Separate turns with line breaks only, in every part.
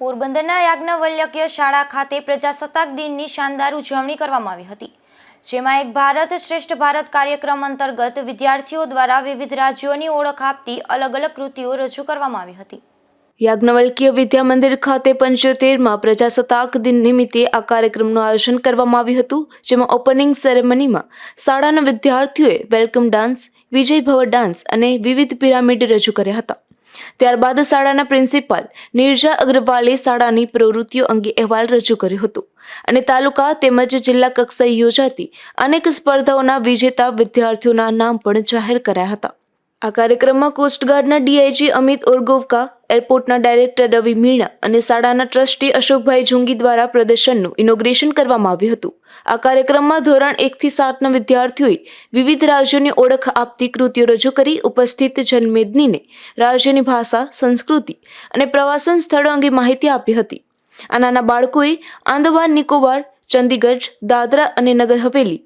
પોરબંદરના યાજ્ઞવલ્ક્ય શાળા ખાતે પ્રજાસત્તાક દિનની શાનદાર ઉજવણી કરવામાં આવી હતી, જેમાં એક ભારત શ્રેષ્ઠ ભારત કાર્યક્રમ અંતર્ગત વિદ્યાર્થીઓ દ્વારા વિવિધ રાજ્યોની ઓળખ આપતી અલગ અલગ કૃતિઓ રજૂ કરવામાં આવી હતી. યાજ્ઞવલ્કીય વિદ્યા મંદિર ખાતે પંચોતેરમાં પ્રજાસત્તાક દિન નિમિત્તે આ કાર્યક્રમનું આયોજન કરવામાં આવ્યું હતું, જેમાં ઓપનિંગ સેરેમનીમાં શાળાના વિદ્યાર્થીઓએ વેલકમ ડાન્સ વિજય ભવ ડાન્સ અને વિવિધ પિરામિડ રજૂ કર્યા હતા. ત્યારબાદ શાળાના પ્રિન્સિપાલ નિર્જા અગ્રવાલે શાળાની પ્રવૃત્તિઓ અંગે અહેવાલ રજૂ કર્યો હતો. અને તાલુકા તેમજ જિલ્લા કક્ષાએ યોજાતી અનેક સ્પર્ધાઓના વિજેતા વિદ્યાર્થીઓના નામ પણ જાહેર કરાયા હતા. આ કાર્યક્રમમાં કોસ્ટગાર્ડના ડીઆઈજી અમિત ઓર્ગોવકા, એરપોર્ટના ડાયરેક્ટર રવિ મીણા અને શાળાના ટ્રસ્ટી અશોકભાઈ જુંગી દ્વારા પ્રદર્શનનું ઇનોગ્રેશન કરવામાં આવ્યું હતું. આ કાર્યક્રમમાં ધોરણ એકથી સાતના વિદ્યાર્થીઓએ વિવિધ રાજ્યોની ઓળખ આપતી કૃતિઓ રજૂ કરી, ઉપસ્થિત જનમેદનીને રાજ્યની ભાષા, સંસ્કૃતિ અને પ્રવાસન સ્થળો અંગે માહિતી આપી હતી. આ નાના બાળકોએ આંદમાન નિકોબાર ચંદીગઢ, દાદરા અને નગર હવેલી,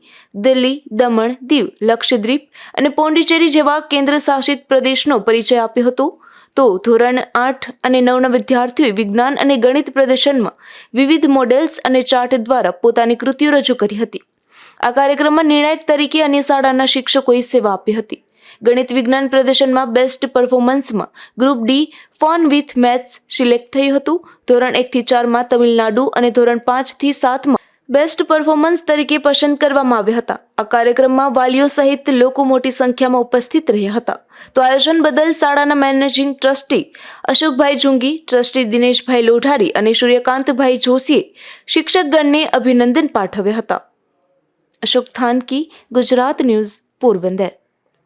દિલ્હી, દમણ, દીવ, લક્ષદ્વીપ અને પોંડિચેરી જેવા કેન્દ્ર શાસિત પ્રદેશનો પરિચય આપ્યો હતો. તો ધોરણ આઠ અને નવના વિદ્યાર્થીઓએ વિજ્ઞાન અને ગણિત પ્રદર્શનમાં વિવિધ મોડેલ્સ અને ચાર્ટ દ્વારા પોતાની કૃતિઓ રજૂ કરી હતી. આ કાર્યક્રમમાં નિર્ણાયક તરીકે અન્ય શાળાના શિક્ષકોએ સેવા આપી હતી. ગણિત વિજ્ઞાન પ્રદર્શનમાં best પરફોર્મન્સમાં group D, fun with maths select થયું હતું. ધોરણ એકથી ચારમાં તમિલનાડુ અને ધોરણ પાંચથી સાતમાં બેસ્ટ પરફોર્મન્સ તરીકે પસંદ કરવામાં આવ્યા હતા. આ કાર્યક્રમમાં વાલીઓ સહિત લોકો મોટી સંખ્યામાં ઉપસ્થિત રહ્યા હતા. તો આયોજન બદલ શાળાના managing trustee Ashokbhai Jungi trustee Dineshbhai Lodhari અને સૂર્યકાંતભાઈ જોશીએ શિક્ષકગણને અભિનંદન પાઠવ્યા હતા. અશોક થાનકી, ગુજરાત ન્યૂઝ, પોરબંદર.